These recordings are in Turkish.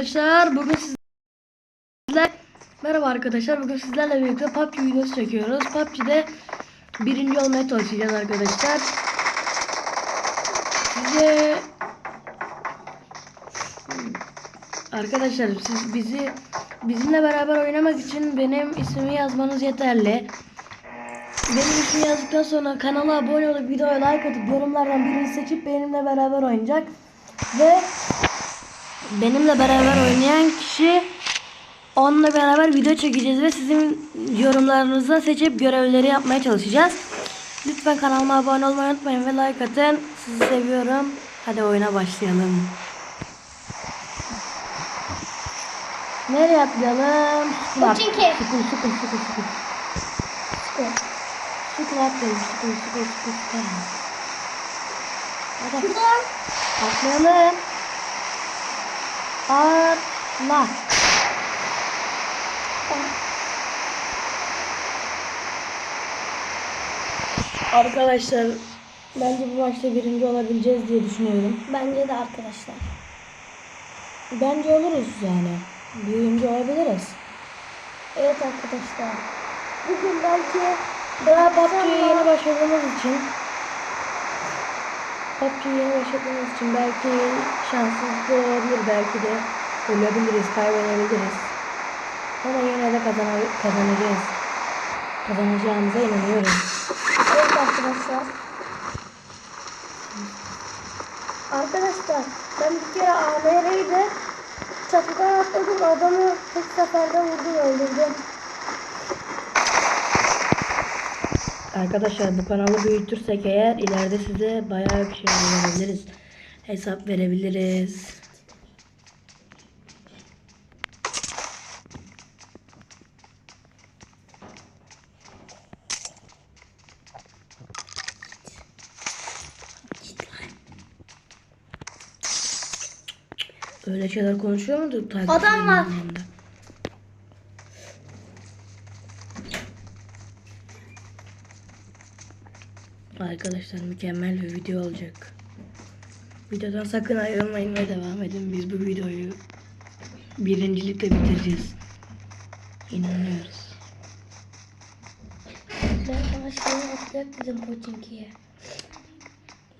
Arkadaşlar bugün sizler Merhaba arkadaşlar bugün sizlerle birlikte PUBG videosu çekiyoruz. PUBG'de birinci olmaya çalışacağız arkadaşlar. Size Arkadaşlar siz bizi bizimle beraber oynamak için benim ismimi yazmanız yeterli. Benim ismimi yazdıktan sonra kanala abone olup videoya like atıp yorumlardan birini seçip benimle beraber oynayacak. Ve benimle beraber oynayan kişi onunla beraber video çekeceğiz ve sizin yorumlarınızı seçip görevleri yapmaya çalışacağız. Lütfen kanalıma abone olmayı unutmayın ve like atın. Sizi seviyorum. Hadi oyuna başlayalım. Nereye atlayalım? Sıkılar. Pochinki. Sıkıl sıkıl sıkıl sıkıl. Sıkıl atlayalım. Sıkıl sıkıl sıkıl sıkıl. Hadi atlayalım. Atla. Arkadaşlar bence bu maçta birinci olabileceğiz diye düşünüyorum. bence de arkadaşlar. Bence oluruz yani. Birinci olabiliriz. Evet arkadaşlar. Bugün belki Daha PUBG'ye yeni başladığımız için PUBG'ye yeni başladığımız için belki şanssız da olabilir. Belki de ölebiliriz, kaybedebiliriz. Ama yine de kazana- kazanacağız. Kazanacağımıza inanıyoruz. Evet arkadaşlar. Arkadaşlar ben bir kere AMR'yi de çatıdan atladım adamı tek seferde vurdum öldürdüm. Arkadaşlar bu kanalı büyütürsek eğer ileride size bayağı bir şey verebiliriz. Hesap verebiliriz. Öyle şeyler konuşuyor muydu? Adam var. Arkadaşlar mükemmel bir video olacak. Videodan sakın ayrılmayın ve devam edin. Biz bu videoyu birincilikle bitireceğiz. İnanıyoruz. Ben şeyi atacak dedim Pochinki'ye.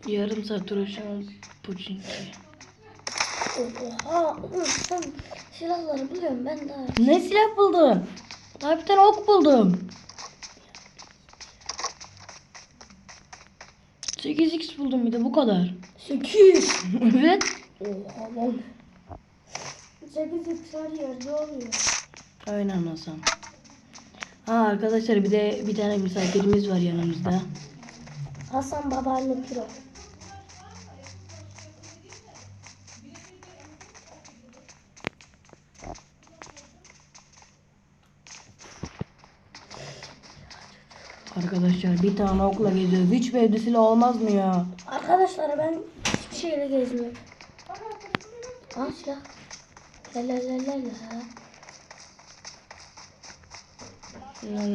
Yarım saat uğraşamam Puçinki. Oha sen silahları biliyorum ben daha. Ne silah buldun? Daha bir tane ok buldum. 8x buldum bir de bu kadar. 8. evet. Oha lan. 8 her yerde oluyor. Aynen Hasan. Ha arkadaşlar bir de bir tane misafirimiz var yanımızda. Hasan babaanne Piro. Arkadaşlar bir tane okla geziyoruz. Hiç bir olmaz mı ya? Arkadaşlar ben hiçbir şeyle gezmiyorum. Aa silah. La la la la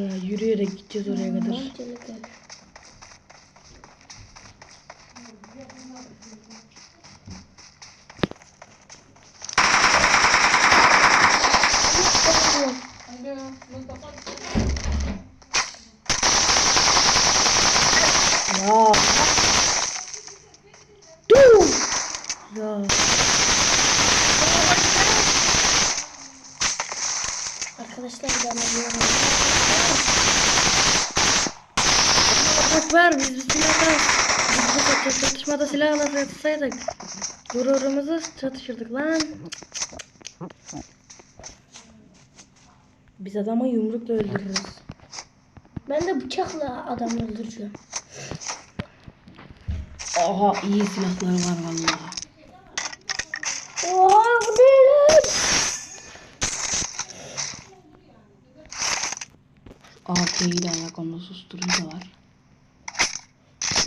la. Yürüyerek gideceğiz oraya kadar. Dur. Ya. Arkadaşlar ben alıyorum. Bak var biz bir silahla biz bu çatışmada silahla çatışsaydık gururumuzu çatışırdık lan. Biz adamı yumrukla öldürürüz. Ben de bıçakla adam öldüreceğim. Aha iyi silahlar var vallahi. Oha bu ne lan? AK'yi de ayak onda susturucu var.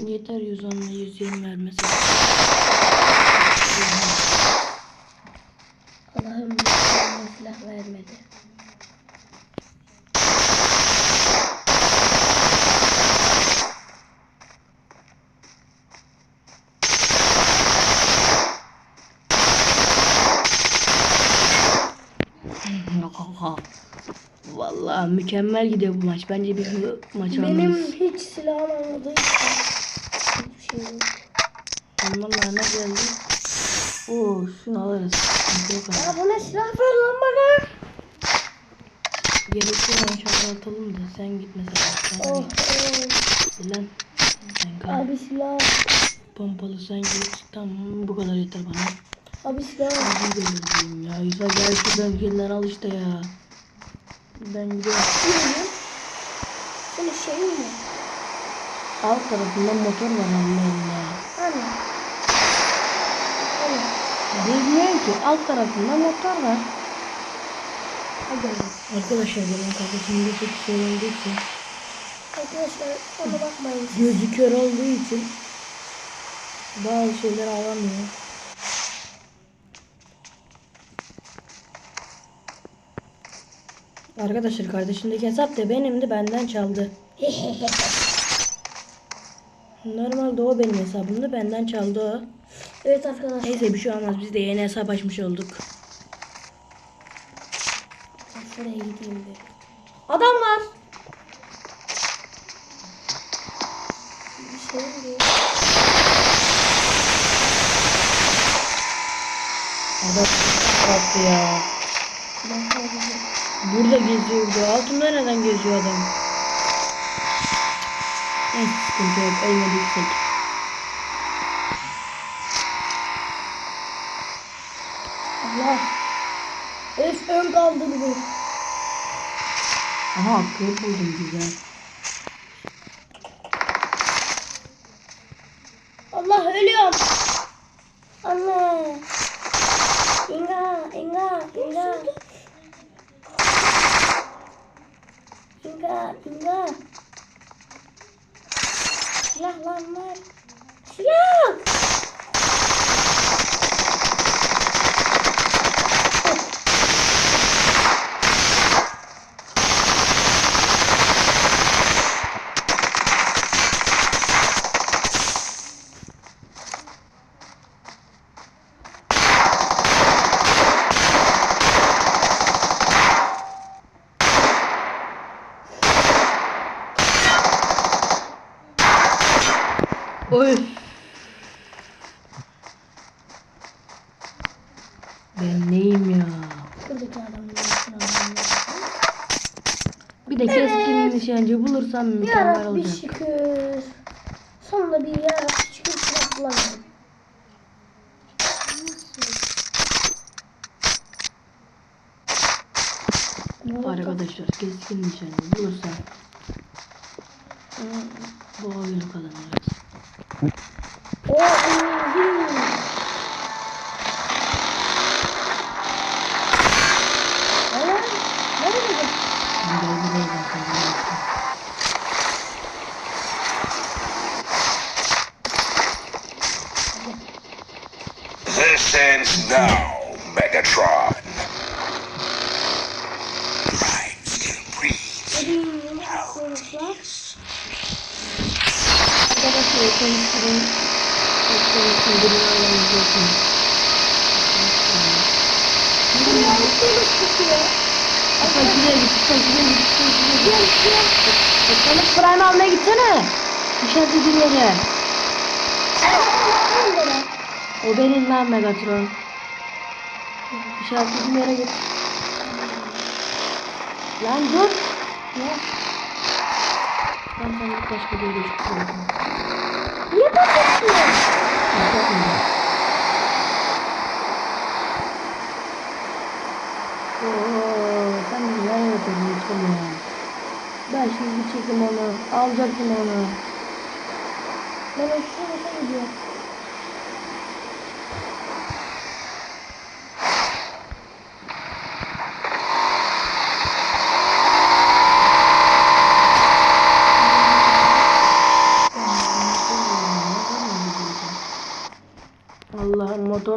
Yeter 110 ile 120 vermesi. Allah'ım bana silah vermedi. Vallahi mükemmel gidiyor bu maç. Bence biz bu maçı Benim hiç silahım olmadığı için şey yok. Onlarla ne geldi? Oo şunu alırız. Ya bu ne silah ver lan bana. Gerekli olan şarkı atalım da sen git mesela. Sen Oh, oh. Lan. Sen kal. Abi silah. Pompalı sen git. Tamam bu kadar yeter bana. Abi silah. Abi görüyorum ya. İsa gel şu bölgeden al işte ya. Ben gidiyorum. Ne? Senin şeyin mi? Alt tarafında motor var Allah Allah. Hani? Hani? Bilmiyorum ki alt tarafında motor var. Hadi. Arkadaşlar benim kardeşimde çok şey olduğu için Arkadaşlar ona bakmayın. gözü kör olduğu için bazı şeyler alamıyor. Arkadaşlar kardeşimdeki hesap da benimdi benden çaldı. Normalde o benim hesabımdı benden çaldı o. evet arkadaşlar. Neyse bir şey olmaz biz de yeni hesap açmış olduk. Şuraya gideyim bir. Adam var. Bir şey. Adam kalktı ya. Burada geziyordu. Altında neden geziyor adam? Neyse sıkıntı yok. Ölmediysek. Allah. Öf ön kaldırdı. Aha akrep buldum güzel. Ben neyim ya? Buradaki adamın. Bir de keskin nişancı bulursam mükemmel olacak. şükür. Sonunda bir yarabbi şükür silah bulamadım. Arkadaşlar keskin nişancı bulursam bu oyunu kazanırız. O iyi. Ana, nereye gidiyorsun? Bölgedeyiz arkadaşlar. Ends now, Megatron. Prime still breathes. Arkadaşlar. Bu yaptığımız tutuyor. Hatta şuraya git, şuraya git, şuraya git. Bakalım Prime almaya gitsene. İşaretli yere. Allah'ım bana. O benim lan Megatron. İşaretli yere git. Lan dur. Ya, Ben sana başka bir yere çıkıyorum. Niye bakıyorsun? Oo, sen de neler yapıyorsun ya? Ben şimdi gidecektim onu, alacaktım onu. Ben üstüne gidiyorum.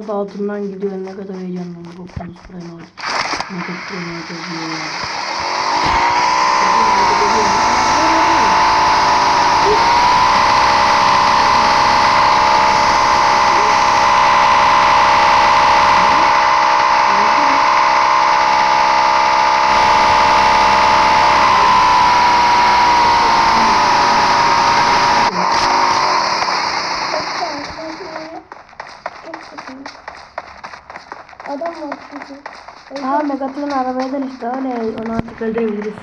Motor da altından gidiyor ne kadar Optimus Prime alacak. Motor Prime alacağız ya. var dönüştü öyle onu artık öldürebiliriz.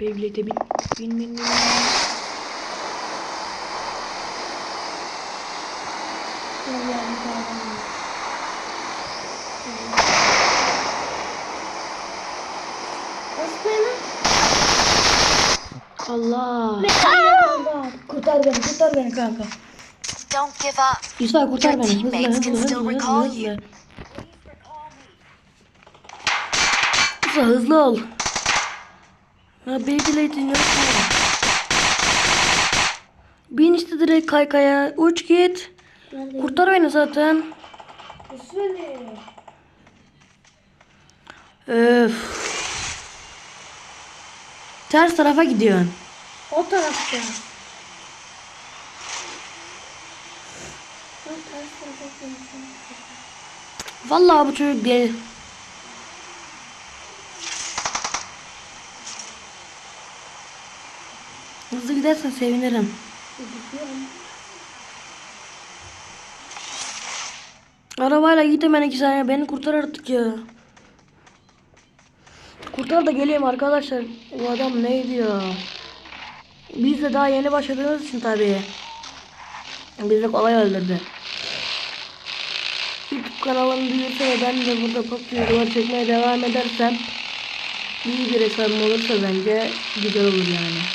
Beyblade'e bin bin bin bin. Nasıl benim? Allah. Kurtar beni kurtar beni kanka. Don't give up. İsa kurtar beni hızlı teammates hızlı can hızlı still hızlı recall hızlı. hızlı ol. Ya Beyblade'in yok mu? Bin işte direkt kaykaya uç git. Kurtar beni zaten. Öf. Ters tarafa gidiyorsun. O tarafta. Vallahi bu çocuk diye. Hızlı gidersen sevinirim. Arabayla git hemen iki saniye beni kurtar artık ya. Kurtar da geleyim arkadaşlar. Bu adam neydi ya? Biz de daha yeni başladığımız için tabii. Bizi kolay öldürdü. YouTube kanalım büyürse ve ben de burada pop videolar çekmeye devam edersem iyi bir hesabım olursa bence güzel olur yani.